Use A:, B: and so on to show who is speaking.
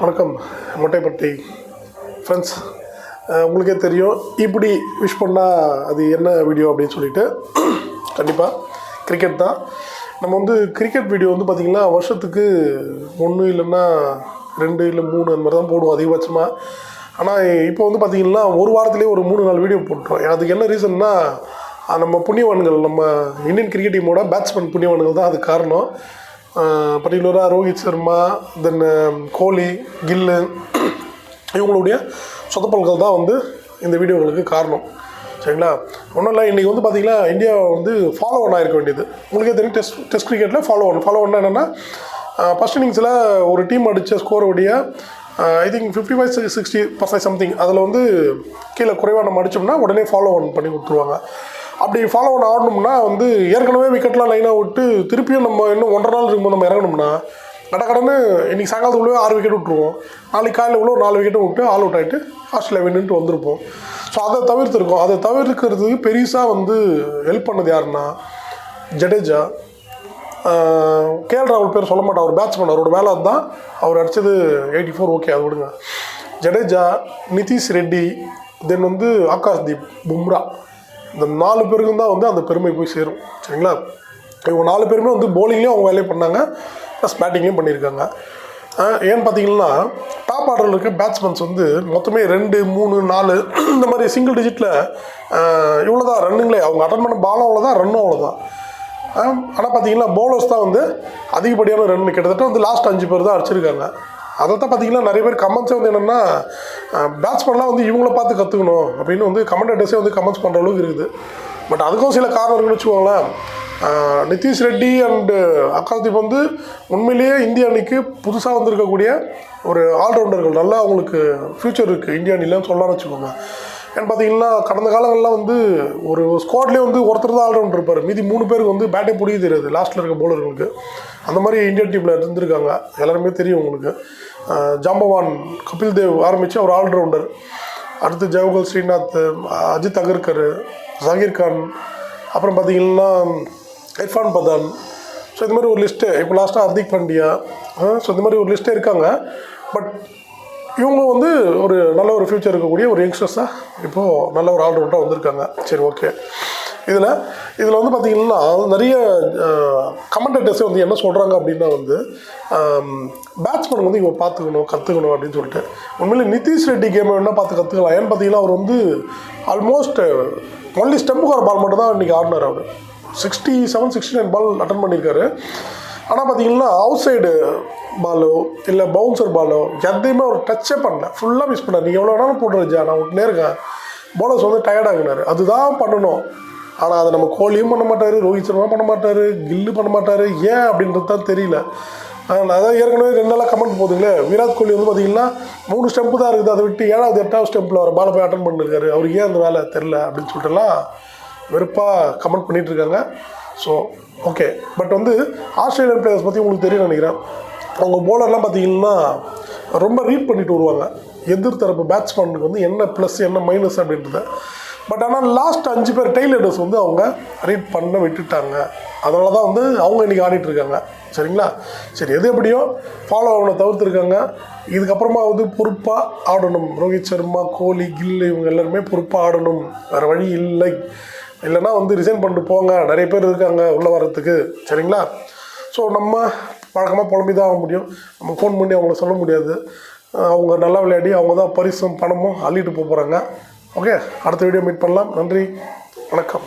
A: வணக்கம் மொட்டைப்பட்டி ஃப்ரெண்ட்ஸ் உங்களுக்கே தெரியும் இப்படி விஷ் பண்ணால் அது என்ன வீடியோ அப்படின்னு சொல்லிட்டு கண்டிப்பாக கிரிக்கெட் தான். நம்ம வந்து கிரிக்கெட் வீடியோ வந்து பார்த்திங்கன்னா வருஷத்துக்கு ஒன்று இல்லைன்னா ரெண்டு இல்லை மூணு அந்த மாதிரி தான் போடுவோம் அதிகபட்சமாக ஆனால் இப்போ வந்து பார்த்திங்கன்னா ஒரு வாரத்துலேயே ஒரு மூணு நாலு வீடியோ போட்டுரும் அதுக்கு என்ன ரீசன்னா நம்ம புண்ணியவான்கள் நம்ம இந்தியன் கிரிக்கெட் டீமோட பேட்ஸ்மேன் புண்ணியவான்கள் தான் அதுக்கு காரணம். பர்டிகுலராக ரோஹித் சர்மா தென் கோலி கில்லு இவங்களுடைய சொதப்பல்கள் தான் வந்து இந்த வீடியோகளுக்கு காரணம். சரிங்களா? ஒன்றும் இல்லை இன்றைக்கி வந்து பார்த்திங்கன்னா இந்தியா வந்து ஃபாலோ ஒன் ஆகிருக்க வேண்டியது. உங்களுக்கே தெரியும் டெஸ்ட் டெஸ்ட் கிரிக்கெட்டில் ஃபாலோ ஒன் ஃபாலோ ஒன் என்னென்னா ஃபஸ்ட் இன்னிங்ஸில் ஒரு டீம் அடித்த ஸ்கோருடைய I think fifty five sixty percent something அதில் வந்து கீழே குறைவாக நம்ம அடித்தோம்னா உடனே ஃபாலோ ஒன் பண்ணி கொடுத்துருவாங்க. அப்படி ஃபாலோ பண்ண ஆடணும்னா வந்து ஏற்கனவே விக்கெட்லாம் லைனாக விட்டு திருப்பியும் நம்ம இன்னும் ஒன்றரை நாள் இருக்கும்போது நம்ம இறங்கணும்னா கடக்கடன்னு இன்றைக்கி சாயங்காலத்துக்குள்ளே ஆறு விக்கெட் விட்ருவோம் நாளைக்கு காலையில் உள்ள ஒரு நாலு விக்கெட்டும் விட்டு ஆல் அவுட் ஆகிட்டு ஆஸ்திரேலியா வின்னுட்டு வந்திருப்போம். ஸோ அதை தவிர்த்துருக்கோம். அதை தவிர்க்கிறதுக்கு பெருசாக வந்து ஹெல்ப் பண்ணது யாருன்னா ஜடேஜா. கேஎல் ராகுல் பேர் சொல்ல மாட்டேன் அவர் பேட்ஸ்மேன் அவரோட வேலை தான் அவர் அடித்தது எயிட்டி ஃபோர் ஓகே அது விடுங்க. ஜடேஜா நிதிஷ் ரெட்டி தென் வந்து ஆகாஷ் தீப் பும்ரா. இந்த நாலு பேருக்கும் தான் வந்து அந்த பெருமை போய் சேரும். சரிங்களா? இவங்க நாலு பேருமே வந்து போலிங்லேயும் அவங்க வேலையை பண்ணாங்க. ப்ளஸ் பேட்டிங்லேயும் பண்ணியிருக்காங்க. ஏன்னு பார்த்தீங்கன்னா டாப் ஆர்டரில் இருக்க பேட்ஸ்மேன்ஸ் வந்து மொத்தமே ரெண்டு மூணு நாலு இந்த மாதிரி சிங்கிள் டிஜிட்டில் இவ்வளோ தான் ரன்னுங்களே அவங்க அட்டன் பண்ண பாலும் அவ்வளோதான் ரன்னும் அவ்வளோதான் ஆனால் பார்த்தீங்கன்னா பவுலர்ஸ் தான் வந்து அதிகப்படியான ரன் கிட்டத்தட்ட வந்து லாஸ்ட் அஞ்சு பேர் தான் அடிச்சிருக்காங்க. அதை தான் பார்த்தீங்கன்னா நிறைய பேர் கமெண்ட்ஸே வந்து என்னென்னா பேட்ஸ்மேன்லாம் வந்து இவங்கள பார்த்து கற்றுக்கணும் அப்படின்னு வந்து கமெண்டேட்டர்ஸே வந்து கமெண்ட்ஸ் பண்ணுற அளவுக்கு இருக்குது. பட் அதுக்கும் சில காரணம் இருக்குன்னு வச்சுக்கோங்களேன். நிதிஷ் ரெட்டி அண்டு அக்காதீப் வந்து உண்மையிலேயே இந்திய அணிக்கு புதுசாக வந்திருக்கக்கூடிய ஒரு ஆல்ரவுண்டர்கள் நல்லா அவங்களுக்கு ஃப்யூச்சர் இருக்குது இந்திய அணிலன்னு சொல்லலாம்னு வச்சுக்கோங்க. ஏன்னு பார்த்தீங்கன்னா கடந்த காலங்கள்லாம் வந்து ஒரு ஸ்குவாட்லேயே வந்து ஒருத்தர் தான் ஆல்ரவுண்டர் இருப்பார். மீதி மூணு பேருக்கு வந்து பேட்டே பிடிக்க தெரியாது. லாஸ்ட்டில் இருக்க போலர்களுக்கு அந்த மாதிரி இந்தியன் டீமில் இருந்திருக்காங்க. எல்லாருமே தெரியும் உங்களுக்கு. ஜாம்பவான் கபில் தேவ் ஆரம்பித்து அவர் ஆல்ரவுண்டர் அடுத்து ஜவஹர் ஸ்ரீநாத் அஜித் அகர்கர் ஜாகிர் கான் அப்புறம் பார்த்தீங்கன்னா இர்ஃபான் பதான். ஸோ இந்த மாதிரி ஒரு லிஸ்ட்டு இப்போ லாஸ்ட்டாக ஹர்திக் பாண்டியா. ஸோ இந்த மாதிரி ஒரு லிஸ்ட்டே இருக்காங்க. பட் இவங்க வந்து ஒரு நல்ல ஒரு ஃப்யூச்சர் இருக்கக்கூடிய ஒரு யங்ஸ்டர்ஸாக இப்போது நல்ல ஒரு ஆல்ரவுண்டாக வந்திருக்காங்க. சரி ஓகே இதில் இதில் வந்து பார்த்திங்கன்னா நிறைய கமெண்டேட்டர்ஸே வந்து என்ன சொல்கிறாங்க அப்படின்னா வந்து பேட்ஸ்மேன் வந்து இவங்க பார்த்துக்கணும் கற்றுக்கணும் அப்படின்னு சொல்லிட்டு. உண்மையிலே நிதிஷ் ரெட்டி கேமை வேணால் பார்த்து கற்றுக்கலாம் ஏன்னு பார்த்தீங்கன்னா அவர் வந்து ஆல்மோஸ்ட் ஒன்லி ஸ்டெம்புக்கு ஒரு பால் மட்டும் தான் இன்றைக்கி ஆடினார் அவர். Sixty seven sixty nine ball attend பண்ணியிருக்காரு ஆனால் பார்த்தீங்கன்னா அவுட் சைடு பாலோ இல்லை பவுன்சர் பாலோ எதையுமே அவர் டச்சே பண்ணல. ஃபுல்லாக மிஸ் பண்ணார். நீங்கள் எவ்வளோ வேணாலும் போட்டுருச்சா நான் விட்டுனே இருக்கேன் போலர்ஸ் வந்து டயர்டாகினார் அதுதான் பண்ணணும். ஆனால் அதை நம்ம கோலியும் பண்ண மாட்டார் ரோஹித் சர்மா பண்ண மாட்டார் கில்லு பண்ண மாட்டார். ஏன் அப்படின்றது தான் தெரியல. நான் அதான் ஏற்கனவே ரெண்டு நாளாக கமெண்ட் போதுங்களே. விராட் கோலி வந்து பார்த்தீங்கன்னா மூணு ஸ்டெம்பு தான் இருக்குது. அதை விட்டு ஏழாவது எட்டாவது ஸ்டெம்பில் அவர் பாலை போய் அட்டன் பண்ணிருக்காரு. அவருக்கு ஏன் அந்த வேலை தெரில அப்படின்னு சொல்லிட்டுலாம் வெறுப்பாக கமெண்ட் பண்ணிகிட்டு இருக்காங்க. ஸோ ஓகே பட் வந்து ஆஸ்திரேலியன் பிளேயர்ஸ் பற்றி உங்களுக்கு தெரியும் நினைக்கிறேன். அவங்க போலர்லாம் பார்த்தீங்கன்னா ரொம்ப ரீட் பண்ணிட்டு வருவாங்க. எதிர்த்தரப்பு பேட்ஸ்மேனுக்கு வந்து என்ன ப்ளஸ் என்ன மைனஸ் அப்படின்றத. பட் ஆனால் லாஸ்ட் அஞ்சு பேர் டெய்லர்ஸ் வந்து அவங்க ரீட் பண்ண விட்டுட்டாங்க. அதனால தான் வந்து அவங்க இன்றைக்கி ஆடிட்டுருக்காங்க சரிங்களா? சரி எது எப்படியோ ஃபாலோ ஆகணும் தவிர்த்துருக்காங்க. இதுக்கப்புறமா வந்து பொறுப்பாக ஆடணும். ரோஹித் சர்மா கோலி கில்லு இவங்க எல்லாருமே பொறுப்பாக ஆடணும். வேறு வழி இல்லை. இல்லைன்னா வந்து ரிசைன் பண்ணிட்டு போங்க. நிறைய பேர் இருக்காங்க உள்ளே வர்றதுக்கு. சரிங்களா? ஸோ நம்ம பழக்கமாக புலம்பி தான் ஆக முடியும். நம்ம ஃபோன் பண்ணி அவங்கள சொல்ல முடியாது. அவங்க நல்லா விளையாடி அவங்க தான் பரிசும் பணமும் அள்ளிட்டு போக போகிறாங்க ஓகே அடுத்த வீடியோ மீட் பண்ணலாம். நன்றி. வணக்கம்.